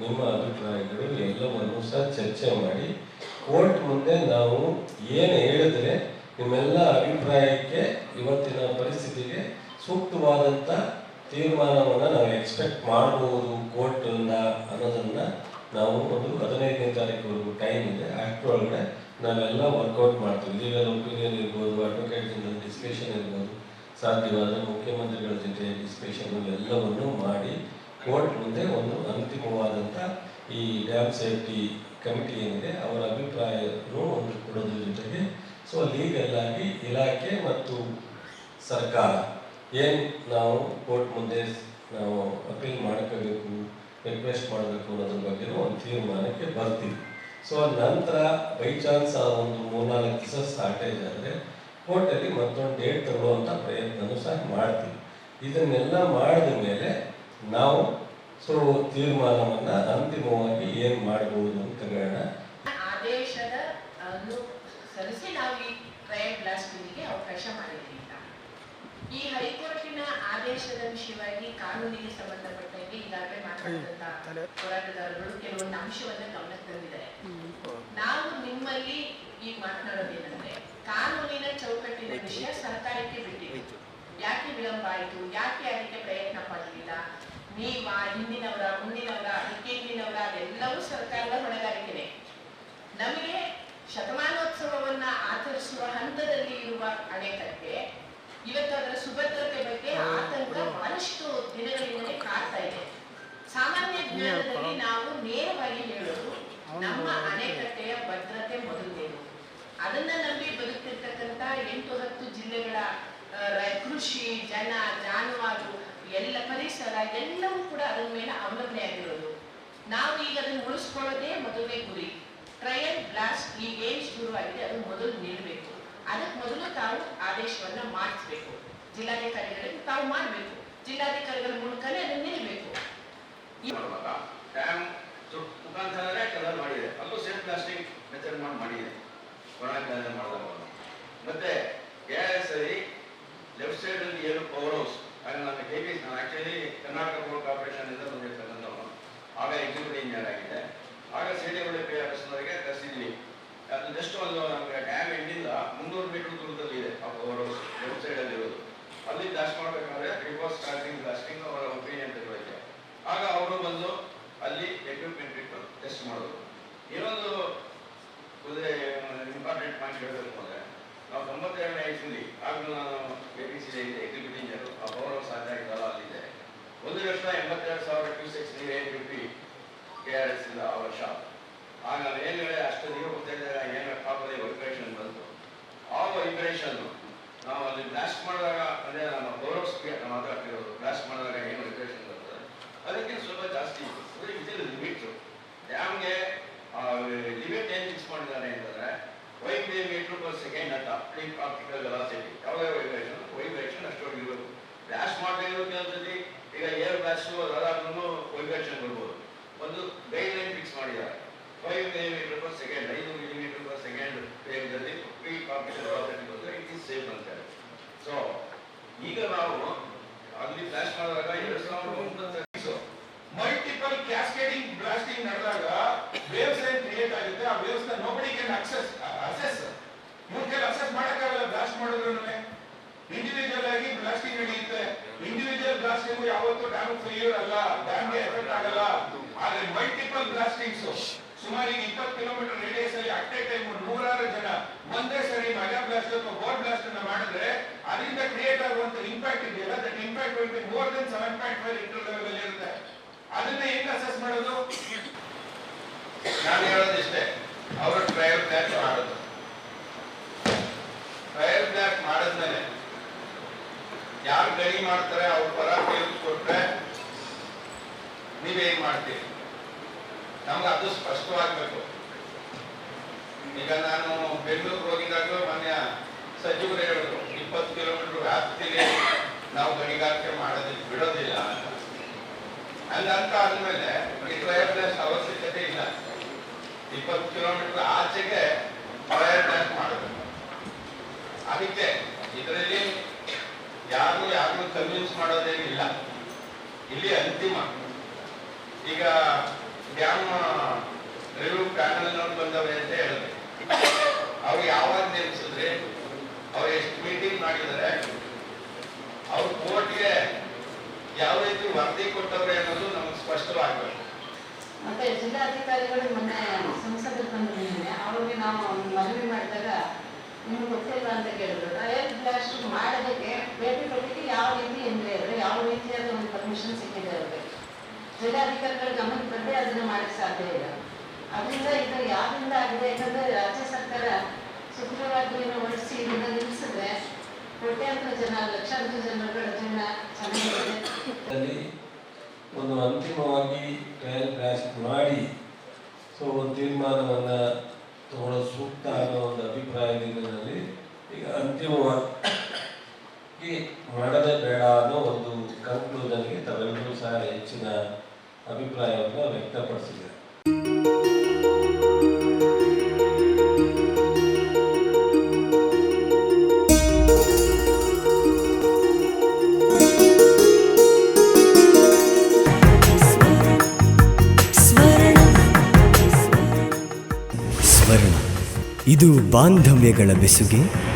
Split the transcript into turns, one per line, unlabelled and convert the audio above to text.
ನಿಮ್ಮ ಅಭಿಪ್ರಾಯಗಳು ಎಲ್ಲವನ್ನು ಸಹ ಚರ್ಚೆ ಮಾಡಿ, ಕೋರ್ಟ್ ಮುಂದೆ ನಾವು ಏನು ಹೇಳಿದ್ರೆ ನಿಮ್ಮೆಲ್ಲ ಅಭಿಪ್ರಾಯಕ್ಕೆ ಇವತ್ತಿನ ಪರಿಸ್ಥಿತಿಗೆ ಸೂಕ್ತವಾದಂಥ ತೀರ್ಮಾನವನ್ನು ನಾವು ಎಕ್ಸ್ಪೆಕ್ಟ್ ಮಾಡಬಹುದು ಕೋರ್ಟಿಂದ ಅನ್ನೋದನ್ನು ನಾವು ಒಂದು ಹದಿನೈದನೇ ತಾರೀಕುವರೆಗೂ ಟೈಮ್ ಇದೆ. ಅಷ್ಟರೊಳಗಡೆ ನಾವೆಲ್ಲ ವರ್ಕೌಟ್ ಮಾಡ್ತೀವಿ. ಲೀಗಲ್ ಒಪಿನಿಯನ್ ಇರ್ಬೋದು ಅಡ್ವೊಕೇಟ್ ಜನರಲ್ ಡಿಸ್ಕಷನ್ ಇರ್ಬೋದು ಸಾಧ್ಯವಾದ ಮುಖ್ಯಮಂತ್ರಿಗಳ ಜೊತೆ ಡಿಸ್ಕಷನ್ ಎಲ್ಲವನ್ನು ಮಾಡಿ ಕೋರ್ಟ್ ಮುಂದೆ ಒಂದು ಅಂತಿಮವಾದಂಥ ಈ ಡ್ಯಾಮ್ ಸೇಫ್ಟಿ ಕಮಿಟಿ ಏನಿದೆ, ಅವರ ಅಭಿಪ್ರಾಯವನ್ನು ಒಂದು ಕೊಡೋದ್ರ ಜೊತೆಗೆ. ಸೊ ಲೀಗಲ್ ಆಗಿ ಇಲಾಖೆ ಮತ್ತು ಸರ್ಕಾರ ಏನು ನಾವು ಕೋರ್ಟ್ ಮುಂದೆ ನಾವು ಅಪೀಲ್ ಮಾಡ್ಕೋಬೇಕು, ರಿಕ್ವೆಸ್ಟ್ ಮಾಡಬೇಕು ಅನ್ನೋದ್ರ ಬಗ್ಗೆ ಒಂದು ತೀರ್ಮಾನಕ್ಕೆ ಬರ್ತೀವಿ. ಸೊ ನಂತರ ಬೈ ಚಾನ್ಸ್ ಆ ಒಂದು ಮೂರ್ನಾಲ್ಕು ದಿವಸ ಸ್ಟಾರ್ಟೇಜ್ ಆದರೆ ಕೋರ್ಟಲ್ಲಿ ಮತ್ತೊಂದು ಡೇಟ್ ತಗೊಳ್ಳುವಂಥ ಪ್ರಯತ್ನನೂ ಸಹ ಮಾಡ್ತೀವಿ. ಇದನ್ನೆಲ್ಲ ಮಾಡಿದ ಮೇಲೆ ನಾವು ಸೊ ತೀರ್ಮಾನವನ್ನ ಅಂತಿಮವಾಗಿ ಏನ್ ಮಾಡಬಹುದು ಅಂತ ಹೇಳೋಣ
ಆದೇಶದ ಅನ್ನು ಸಲ್ಲಿಸಿ ನಾವು ಈ ಟ್ರಯಲ್ ಬ್ಲಾಸ್ಟಿಂಗ್ಗೆ ಅವಕಾಶ ಮಾಡಿರಲಿಲ್ಲ ಈ ಹೈಕೋರ್ಟಿನ ಆದೇಶದ ವಿಷಯವಾಗಿ ಕಾನೂನಿಗೆ ಸಂಬಂಧಪಟ್ಟಂಗೆ ಈಗಾಗಲೇ ಮಾತನಾಡಿದಂತ ಹೋರಾಟಗಾರರು ಕೆಲವೊಂದು ಅಂಶವನ್ನ ಗಮನಕ್ಕೆ ತಂದಿದ್ದಾರೆ. ನಾವು ನಿಮ್ಮಲ್ಲಿ ಈಗ ಮಾತನಾಡೋದೇನಂದ್ರೆ ಕಾನೂನಿನ ಚೌಕಟ್ಟಿನ ವಿಷಯ ಸರ್ಕಾರಕ್ಕೆ ಬಿಟ್ಟಿದೆ ಯಾಕೆ ವಿಳಂಬ ಆಯಿತು? ಯಾಕೆ ಅದಕ್ಕೆ ಪ್ರಯತ್ನ ನೀವ ಹಿಂದಿನವರ ಮುಂದಿನವರ ಅದಕ್ಕೆ ಹಿಂದಿನವರ ಅದೆಲ್ಲವೂ ಸರ್ಕಾರದ ಹೊಣೆಗಾರಿಕೆನೆ. ನಮಗೆ ಶತಮಾನೋತ್ಸವವನ್ನ ಆಚರಿಸುವ ಹಂತದಲ್ಲಿ ಇರುವ ಅಣೆಕಟ್ಟೆ ಇವತ್ತು ಅದರ ಸುಭದ್ರತೆ ಬಗ್ಗೆ ಆತಂಕ ಬಹಳಷ್ಟು ದಿನಗಳಿಂದಲೇ ಕಾಡ್ತಾ ಇದೆ. ಸಾಮಾನ್ಯ ಜ್ಞಾನದಲ್ಲಿ ನಾವು ನೇರವಾಗಿ ಹೇಳೋದು ನಮ್ಮ ಅಣೆಕಟ್ಟೆಯ ಭದ್ರತೆ ಮೊದಲನೇದು ಅದನ್ನ ನಂಬಿ ಬದುಕ್ತಿರ್ತಕ್ಕಂತ ಎಂಟು ಹತ್ತು ಜಿಲ್ಲೆಗಳ ಕೃಷಿ ಜನ ಜಾನುವಾರು ಎಲ್ಲ ಪರಿಸರ ಎಲ್ಲವೂ ಕೂಡ ಅದರ ಮೇಲೆ ಅವಲಂಬನೆ ಆಗಿರೋದು. ನಾವು ಈಗ ಅದನ್ನು ಉಳಿಸ್ಕೊಳ್ಳೋದೇ ಮೊದಲನೇ ಗುರಿ. ಟ್ರಯಲ್ ಬ್ಲಾಸ್ಟ್ ಈಗ ಏನ್ ಶುರುವಾಗಿದೆ, ಅದು ಮೊದಲು ನೀಡಬೇಕು ಅದಕ್ಕೆ ಮೊದಲು ತಾವು ಆದೇಶವನ್ನ ಮಾಡಿಸ್ಬೇಕು. ಜಿಲ್ಲಾಧಿಕಾರಿಗಳಿಗೆ ತಾವು ಮಾಡಬೇಕು. ಜಿಲ್ಲಾಧಿಕಾರಿಗಳ ಮೂಲಕನೇ ಅದನ್ನ ನಿಲ್ಬೇಕು
ಮಾಡುವಾಗ ಡ್ಯಾಮ್ ಮುಖಾಂತರನೇ ಕಲರ್ ಮಾಡಿದೆ ಅಲ್ಲೂ ಸೇಫ್ ಪ್ಲಾಸ್ಟಿಕ್ ಮೆಥಡ್ ಮಾಡಿ ಮಾಡಿದೆ ಒಣ ಮಾಡಿದಾಗ ಮತ್ತೆ ಕೆ ಆರ್ ಎಸ್ ಅಲ್ಲಿ ಲೆಫ್ಟ್ ಸೈಡ್ ಅಲ್ಲಿ ಏನು ಪವರ್ ಹೌಸ್ ಆಗ ನಾನು ಕೆ ಬಿ ನಾನು ಆಕ್ಚುಲಿ ಕರ್ನಾಟಕ ಬೋರ್ಡ್ ಕಾರ್ಪೊರೇಷನ್ ಇಂದ ಬಂದಿರ್ತಕ್ಕಂಥವನು ಆಗ ಎಕ್ಸಿಕ್ಯೂಟಿವ್ ಇಂಜಿನಿಯರ್ ಆಗಿದೆ ಆಗ ಸೇಡಿಗಳು ಪಿ ಆರ್ ಎಸ್ ಅವರಿಗೆ ಕರೆಸಿದ್ವಿ ಅದು ಜಸ್ಟ್ ಒಂದು ನಮಗೆ ಡ್ಯಾಮ್ ಎಂಡಿಂದ ಮುನ್ನೂರು ಮೀಟರ್ ದೂರದಲ್ಲಿ ಇದೆ. ಆ ವೆಬ್ಸೈಟ್ ಅಲ್ಲಿ ಇರೋದು. ಅಲ್ಲಿ ಡ್ಯಾಶ್ ಮಾಡಬೇಕಾದ್ರೆ ರಿವರ್ಸ್ ಸ್ಟಾರ್ಟಿಂಗ್ ಬ್ಲಾಸ್ಟಿಂಗ್ ಅವರ ಒಪಿನಿಯನ್ ತಿಳುವಳಿಕೆ. ಆಗ ಅವರು ಬಂದು ಅಲ್ಲಿ ಎಕ್ವಿಪ್ಮೆಂಟ್ ಇಟ್ಟು ಟೆಸ್ಟ್ ಮಾಡೋದು. ಇನ್ನೊಂದು ಇಂಪಾರ್ಟೆಂಟ್ ಪಾಯಿಂಟ್ ಹೇಳಬೇಕು ಅಂದರೆ, ನಾವು ತೊಂಬತ್ತೆರಡನೇ ಇಸ್ವಿಲಿ ಆಗಲೂ ನಾನು A P C executive engineer ಆ ಪವರ್ ಹೌಸ್ ಆಗಿದ್ದಲ್ಲ, ಅಲ್ಲಿದೆ. ಒಂದು ಲಕ್ಷ ಎಂಬತ್ತೆರಡು ಸಾವಿರ ಕ್ಯೂಸೆಕ್ಸ್ ನೀರು ಏನು ಕೆ ಆರ್ ಎಸ್ ಇಲ್ಲ ಆ ವರ್ಷ ಆಗ ಹೇಳಿ ಅಷ್ಟು ಬರ್ತಾ ಇದ್ದಾಗ ಆ ಇಂಪ್ರೆಷನ್ ನಾವು ಅಲ್ಲಿ ಬ್ಲಾಸ್ಟ್ ಮಾಡಿದಾಗ ಅದೇ ನಮ್ಮ ಇಟ್ ಅಂತಾರೆ ಸೊ ಈಗ ನಾವು ಅಲ್ಲಿ ಬ್ಲಾಸ್ಟ್ ಮಾಡಿದಾಗ ಎರಡ್ ಸಾವಿರದ ಒಂಬತ್ತು
ಮಲ್ಟಿಪಲ್ ಕ್ಯಾಸ್ಕೇಡಿಂಗ್ ಬ್ಲಾಸ್ಟಿಂಗ್ ನಡೆದಾಗ ವೇವ್ಸ್ ಏನ್ ಕ್ರಿಯೇಟ್ ಆಗುತ್ತೆ? ಆ ವೇವ್ಸ್ನ ನೋಬಡಿ ಕ್ಯಾನ್ ಅಕ್ಸೆಸ್ ಅಸೆಸ್ ಇವ್ರ ಕೈಲಿ ಅಕ್ಸೆಸ್ ಮಾಡಕ್ಕಾಗಲ್ಲ ಬ್ಲಾಸ್ಟ್ ಮಾಡಿದ್ರು ಇಂಡಿವಿಜುವಲ್ ಆಗಿ ಬ್ಲಾಸ್ಟಿಂಗ್ ನಡೆಯುತ್ತೆ. ಇಂಡಿವಿಜುವಲ್ ಬ್ಲಾಸ್ಟಿಂಗ್ ಯಾವತ್ತೂ ಡ್ಯಾಮ್ ಫೇಲ್ಯೂರ್ ಅಲ್ಲ ಡ್ಯಾಮ್ಗೆ ಎಫೆಕ್ಟ್ ಆಗಲ್ಲ. ಆದ್ರೆ ಮಲ್ಟಿಪಲ್ ಬ್ಲಾಸ್ಟಿಂಗ್ಸ್ ಸುಮಾರು ಈಗ ಇಪ್ಪತ್ತು ಕಿಲೋಮೀಟರ್ ರೇಡಿಯಸ್ ಅಲ್ಲಿ ಅಟ್ ಟೈಮ್ ನೂರಾರು ಜನ ಒಂದೇ ಸರಿ ಮೆಗಾ ಬ್ಲಾಸ್ಟ್ ಅಥವಾ ಬೋರ್ ಬ್ಲಾಸ್ಟ್ ಅನ್ನ ಮಾಡಿದ್ರೆ ಅದರಿಂದ ಕ್ರಿಯೇಟ್ ಆಗುವಂತ ಇಂಪ್ಯಾಕ್ಟ್ ಇದೆಯಲ್ಲ? That impact will be more than seven point five inter level ಅಲ್ಲಿ ಇರುತ್ತೆ. ಅದನ್ನ ಹೆಂಗ್ ಅಸೆಸ್ ಮಾಡೋದು?
ನಾನು ಹೇಳೋದಿಷ್ಟೇ ಅವರು ಟ್ರಯಲ್ ಬ್ಲಾಕ್ ಮಾಡೋದು. ಟ್ರಯಲ್ ಬ್ಲಾಕ್ ಮಾಡಿದ್ಮೇಲೆ ಯಾರು ಗಡಿ ಮಾಡ್ತಾರೆ, ಅವ್ರು ಪರ ಕೊಟ್ರೆ ನೀವೇನ್ ಮಾಡ್ತೀರಿ? ನಮ್ಗೆ ಅದು ಸ್ಪಷ್ಟವಾಗಬೇಕು. ಈಗ ನಾನು ಬೆಂಗಳೂರು ಹೋಗಿದ್ದಾಗಲೂ ಮೊನ್ನೆ ಸಚಿವರು ಹೇಳಿದ್ರು, ಇಪ್ಪತ್ತು ಕಿಲೋಮೀಟರ್ ವ್ಯಾಪ್ತಿಲಿ ನಾವು ಗಣಿಗಾರಿಕೆ ಮಾಡೋದಿಲ್ಲ, ಬಿಡೋದಿಲ್ಲ ಅಂತ. ಹಂಗಂತ ಆದ್ಮೇಲೆ ಅವಶ್ಯಕತೆ ಇಲ್ಲ. ಇಪ್ಪತ್ತು ಕಿಲೋಮೀಟರ್ ಆಚೆಗೆ ಪ್ರಯತ್ನ ಮಾಡಬೇಕು ಅದಕ್ಕೆ ಇದರಲ್ಲಿ ಯಾರು ಯಾರು ಕನ್ವಿನ್ಸ್ ಮಾಡೋದೇನಿಲ್ಲ. ಇಲ್ಲಿ ಅಂತಿಮ. ಈಗ
ಡ್ಯಾಮ್ ರಿವ್ಯೂ ಪ್ಯಾನಲ್ನವ್ರು ಬಂದವ್ರೆ ಅಂತ ಹೇಳಿದ್ರು ಅವ್ರು ಯಾವಾಗ ನೇಮಿಸಿದ್ರಿ ಅವ್ರು ಎಷ್ಟು ಮೀಟಿಂಗ್ ಮಾಡಿದ್ದಾರೆ, ಅವ್ರು ಕೋರ್ಟ್ಗೆ ಯಾವ ರೀತಿ ವರದಿ ಕೊಟ್ಟವ್ರೆ ಅನ್ನೋದು ನಮ್ಗೆ ಸ್ಪಷ್ಟವಾಗಬೇಕು.
ಮತ್ತೆ ಜಿಲ್ಲಾಧಿಕಾರಿಗಳು ಮೊನ್ನೆ ಸಂಸದರು ಬಂದಿದ್ದೀನಿ ಅವ್ರಿಗೆ ನಾವು ಮನವಿ ಮಾಡಿದಾಗ, ನಿಮ್ಗೆ ಗೊತ್ತಿಲ್ಲ ಅಂತ ಕೇಳಿದ್ರು. ಟೈರ್ ಬ್ಲಾಸ್ಟ್ ಮಾಡೋದಕ್ಕೆ ಭೇಟಿ ಕೊಟ್ಟಿಗೆ ಯಾವ ರೀತಿ ಎಂದ್ರೆ, ಯಾವ ರೀತಿಯಾದ ಒಂದು ಪರ್ಮಿಷನ್ ಸಿಕ್ಕಿದೆ ಅವ್ರಿಗೆ? ಜಿಲ್ಲಾಧಿಕಾರಿಗಳ ಗಮನಕ್ಕೆ ಬಂದರೆ ಅದನ್ನು ಮಾಡಕ್ಕೆ ಸಾಧ್ಯ ಇಲ್ಲ. ಅದರಿಂದ ಇದು ಯಾರಿಂದ ಆಗಿದೆ ಯಾಕಂದ್ರೆ ರಾಜ್ಯ ಸರ್ಕಾರ ಸುಗ್ರೀವಾಜ್ಞೆಯನ್ನು ಹೊರಡಿಸಿ ಇದನ್ನ ನಿಲ್ಲಿಸಿದ್ರೆ ಕೋಟ್ಯಾಂತರ ಜನ, ಲಕ್ಷಾಂತರ ಜನಗಳ ಜೀವನ ಚೆನ್ನಾಗಿದೆ.
ಒಂದು ಅಂತಿಮವಾಗಿ ಟ್ರಯಲ್ ಬ್ಲಾಸ್ಟ್ ಮಾಡಿ. ಸೊ, ಒಂದು ತೀರ್ಮಾನವನ್ನು ತಗೊಳ್ಳೋದು ಸೂಕ್ತ ಅನ್ನೋ ಒಂದು ಅಭಿಪ್ರಾಯದಿಂದ ಈಗ ಅಂತಿಮವಾಗಿ ಮಾಡದೇ ಬೇಡ ಅನ್ನೋ ಒಂದು ಕನ್ಕ್ಲೂಷನ್ಗೆ ತಾವೆಲ್ಲರೂ ಸಹ ಹೆಚ್ಚಿನ
ಸ್ವರ್ಣ ಇದು ಬಾಂಧವ್ಯಗಳ ಬೆಸುಗೆ.